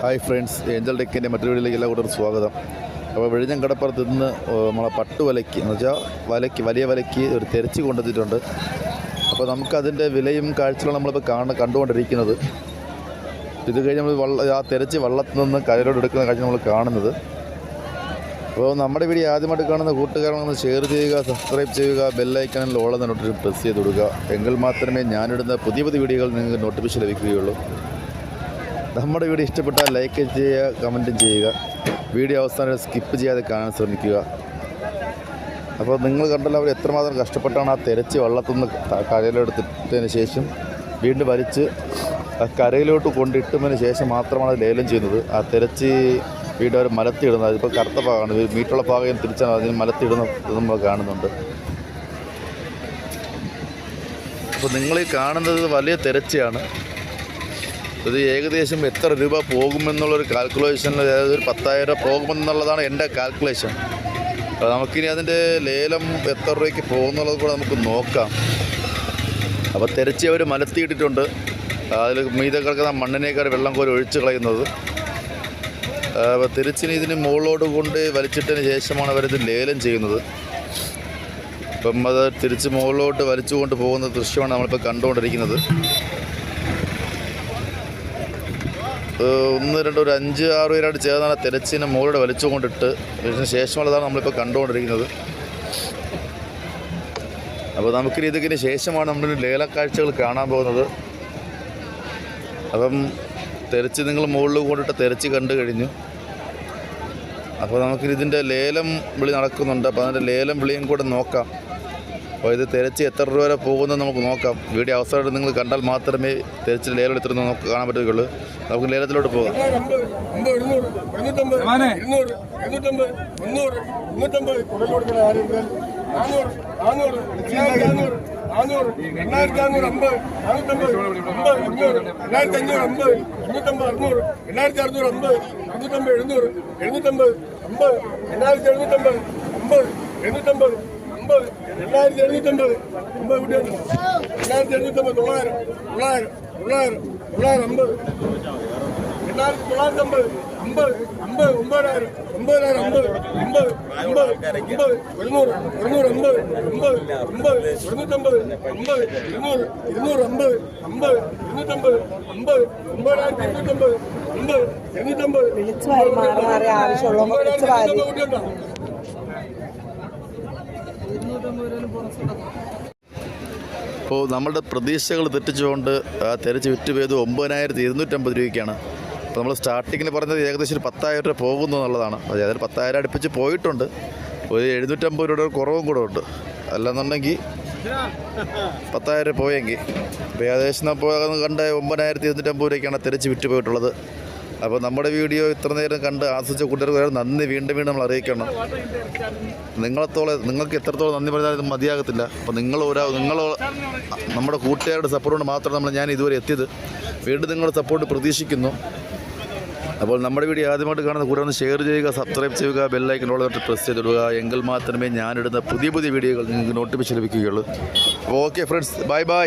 Hi friends Angel ഡെക്കിന്റെ മറ്റൊരു വീഡിയോയിലേക്ക് എല്ലാ സ്വാഗതം. അപ്പോൾ വിഴിഞ്ഞം കടപ്പുറത്ത് നിന്ന് നമ്മളെ പട്ട് വലയ്ക്ക് എന്ന് വെച്ചാൽ വലയ്ക്ക് വലിയ വലയ്ക്ക് ഒരു തെരച്ച് കൊണ്ടുവന്നിട്ടുണ്ട്. അപ്പോൾ നമുക്കതിന്റെ വിലയും കാഴ്ചകളും നമ്മളിപ്പോൾ കാണ കണ്ടുകൊണ്ടിരിക്കുന്നത്. ഇത് കഴിഞ്ഞ് നമ്മൾ വള്ള ആ തെരച്ച് വള്ളത്തിൽ നിന്ന് കരയിലോട്ട് എടുക്കുന്ന കാഴ്ച നമ്മൾ കാണുന്നത്. അപ്പോൾ നമ്മുടെ വീഡിയോ ആദ്യമായിട്ട് കാണുന്ന കൂട്ടുകാരനൊന്ന് ഷെയർ ചെയ്യുക സബ്സ്ക്രൈബ് ചെയ്യുക ബെല്ലൈക്കണിൽ ഓളം നോട്ടിഫിക്കേഷൻ പ്രസ് ചെയ്ത് കൊടുക്കുക. എങ്കിൽ മാത്രമേ ഞാനിടുന്ന പുതിയ പുതിയ വീഡിയോകൾ നിങ്ങൾക്ക് നോട്ടിഫിക്കേഷൻ ലഭിക്കുകയുള്ളൂ. നമ്മുടെ വീഡിയോ ഇഷ്ടപ്പെട്ടാൽ ലൈക്ക് ചെയ്യുക കമന്റും ചെയ്യുക. വീഡിയോ അവസാനം സ്കിപ്പ് ചെയ്യാതെ കാണാൻ ശ്രമിക്കുക. അപ്പോൾ നിങ്ങൾ കണ്ടല്ലോ അവർ എത്രമാത്രം കഷ്ടപ്പെട്ടാണ് ആ തിരച്ച് വള്ളത്തിൽ നിന്ന് ക- കരയിലെടുത്തിട്ടതിന് ശേഷം വീണ്ടും വലിച്ച് കരയിലോട്ട് കൊണ്ടിട്ടതിന് ശേഷം മാത്രമാണ് ലേലം ചെയ്യുന്നത്. ആ തിരച്ച് വീണ്ടും അവർ മലത്തിയിടുന്നത് അതിപ്പോൾ കറുത്ത ഭാഗമാണ്. മീറ്റുള്ള ഭാഗം തിരിച്ചാണ് അതിന് മലത്തിടുന്ന നമ്മൾ കാണുന്നുണ്ട്. അപ്പോൾ നിങ്ങൾ കാണുന്നത് വലിയ തെരച്ചയാണ് ഇത് ഏകദേശം എത്ര രൂപ പോകുമെന്നുള്ളൊരു കാൽക്കുലേഷനിൽ അതായത് ഒരു പത്തായിരം പോകുമെന്നുള്ളതാണ് എന്റെ കാൽക്കുലേഷൻ അപ്പോൾ നമുക്കിനി അതിന്റെ ലേലം എത്ര രൂപയ്ക്ക് പോകുന്നുള്ളത് കൂടെ നമുക്ക് നോക്കാം. അപ്പോൾ തിരച്ചി അവർ മലത്തിയിട്ടിട്ടുണ്ട് അതിൽ മീതെ കിടക്കുന്ന മണ്ണിനേക്കാൾ വെള്ളം കോരി ഒഴിച്ച് കളയുന്നത്. അപ്പോൾ തിരിച്ചിന് ഇതിന് മുകളിലോട്ട് കൊണ്ട് വലിച്ചിട്ടതിന് ശേഷമാണ് അവരിത് ലേലം ചെയ്യുന്നത്. അപ്പം അത് തിരിച്ച് മുകളിലോട്ട് വലിച്ചുകൊണ്ട് പോകുന്ന ദൃശ്യമാണ് നമ്മളിപ്പോൾ കണ്ടുകൊണ്ടിരിക്കുന്നത്. ഒന്ന് രണ്ട് ഒരു അഞ്ച് ആറ് പേരായിട്ട് ചേർന്നാണ് തിരച്ചിനെ മുകളിലൂടെ വലിച്ചുകൊണ്ടിട്ട് ഇതിന് ശേഷമുള്ളതാണ് നമ്മളിപ്പോൾ കണ്ടുകൊണ്ടിരിക്കുന്നത്. അപ്പോൾ നമുക്ക് ഇതിന് ശേഷമാണ് നമ്മൾ ലേലക്കാഴ്ചകൾ കാണാൻ പോകുന്നത്. അപ്പം തെരച്ച് നിങ്ങൾ മുകളിൽ കൊണ്ടിട്ട് തെരച്ച് കണ്ടു കഴിഞ്ഞു. അപ്പോൾ നമുക്കിതിന്റെ ലേലം വിളി നടക്കുന്നുണ്ട്. അപ്പോൾ അതിന്റെ ലേലം വിളിയും കൂടെ നോക്കാം. അപ്പോൾ ഇത് തിരച്ച് എത്ര രൂപ വരെ പോകുന്നത് നമുക്ക് നോക്കാം. വീഡിയോ അവസരമായിട്ട് നിങ്ങൾ കണ്ടാൽ മാത്രമേ തിരച്ചിൽ ലേലം എത്ര നമുക്ക് കാണാൻ പറ്റുകയുള്ളൂ. നമുക്ക് ലേലത്തിലോട്ട് പോകാം. അമ്പത് എണ്ണൂറ്റമ്പത് എഴുന്നൂറ് എണ്ണൂറ്റമ്പത് ഇരുന്നൂറ് നാനൂറ് നാനൂറ് നാനൂറ് നാനൂറ് നാനൂറ്റമ്പത് അമ്പത് അഞ്ഞൂറ് എണ്ണായിരത്തി അഞ്ഞൂറ് അമ്പത് അഞ്ഞൂറ്റമ്പത് അറുന്നൂറ് എണ്ണായിരത്തി അറുന്നൂറ് അമ്പത് അറുന്നൂറ്റമ്പത് അമ്പത് എണ്ണായിരത്തി എഴുന്നൂറ്റമ്പത് അമ്പത് എഴുന്നൂറ്റമ്പത് അമ്പത്. രണ്ടായിരത്തി എഴുന്നൂറ്റമ്പത്. അമ്പത് കുട്ടികൾ. രണ്ടായിരത്തി എഴുന്നൂറ്റമ്പത്. തൊള്ളായിരം. തൊള്ളായിരം. തൊള്ളായിരം. തൊള്ളായിരം അമ്പത്. രണ്ടായിരത്തി തൊള്ളായിരത്തി അമ്പത്. അമ്പത്. അമ്പത്. ഒമ്പതിനായിരം. ഒമ്പതിനായിരം അമ്പത്. അമ്പത്. അമ്പത്. അമ്പത്. ഒരുന്നൂറ്. ഒരുന്നൂറ് അമ്പത്. അമ്പത്. അമ്പത്. ഒരുന്നൂറ്റമ്പത്. അമ്പത്. ഇരുന്നൂറ്. ഇരുന്നൂറ് അമ്പത്. അമ്പത്. ഇരുന്നൂറ്റമ്പത്. അമ്പത്. ഒമ്പതിനായിരത്തി ഇരുന്നൂറ്റമ്പത് അമ്പത്. ഇരുന്നൂറ്റമ്പത് വാരി കൂട്ടിയുണ്ടോ അപ്പോൾ നമ്മളുടെ പ്രതീക്ഷകൾ തെറ്റിച്ചുകൊണ്ട് ആ തിരച്ച് വിറ്റ് പോയത് ഒമ്പതിനായിരത്തി ഇരുന്നൂറ്റമ്പത് രൂപയ്ക്കാണ്. അപ്പോൾ നമ്മൾ സ്റ്റാർട്ടിങ്ങിൽ പറഞ്ഞത് ഏകദേശം ഒരു പത്തായിരം രൂപ പോകുന്നു എന്നുള്ളതാണ്. അപ്പോൾ അതായത് പത്തായിരം അടുപ്പിച്ച് പോയിട്ടുണ്ട്. ഒരു എഴുന്നൂറ്റമ്പത് രൂപയുടെ കുറവും കൂടെ ഉണ്ട്. അല്ലെന്നുണ്ടെങ്കിൽ പത്തായിരം രൂപ പോയെങ്കിൽ. ഇപ്പോൾ ഏകദേശം അപ്പോൾ കണ്ട ഒമ്പതിനായിരത്തി ഇരുന്നൂറ്റമ്പത് രൂപയ്ക്കാണ് തിരച്ച് വിറ്റ് പോയിട്ടുള്ളത്. അപ്പോൾ നമ്മുടെ വീഡിയോ ഇത്ര നേരം കണ്ട് ആസ്വദിച്ച കൂട്ടുകാർക്ക് നന്ദി വീണ്ടും വീണ്ടും നമ്മൾ അറിയിക്കണം. നിങ്ങളത്തോളം നിങ്ങൾക്ക് എത്രത്തോളം നന്ദി പറഞ്ഞാൽ ഇത് മതിയാകത്തില്ല. അപ്പോൾ നിങ്ങൾ ഒരാ നിങ്ങൾ നമ്മുടെ കൂട്ടുകാരുടെ സപ്പോർട്ട് മാത്രം നമ്മൾ ഞാൻ ഇതുവരെ എത്തിയത്. വീണ്ടും നിങ്ങളുടെ സപ്പോർട്ട് പ്രതീക്ഷിക്കുന്നു. അപ്പോൾ നമ്മുടെ വീഡിയോ ആദ്യമായിട്ട് കാണുന്ന കൂടെ ഒന്ന് ഷെയർ ചെയ്യുക സബ്സ്ക്രൈബ് ചെയ്യുക ബെല്ലൈക്കനോട് തൊട്ട് പ്രസ് ചെയ്തിടുക. എങ്കിൽ മാത്രമേ ഞാനിടുന്ന പുതിയ പുതിയ വീഡിയോകൾ നിങ്ങൾക്ക് നോട്ടിഫിക്കേഷൻ ലഭിക്കുകയുള്ളൂ. അപ്പോൾ ഓക്കെ ഫ്രണ്ട്സ് ബൈ ബൈ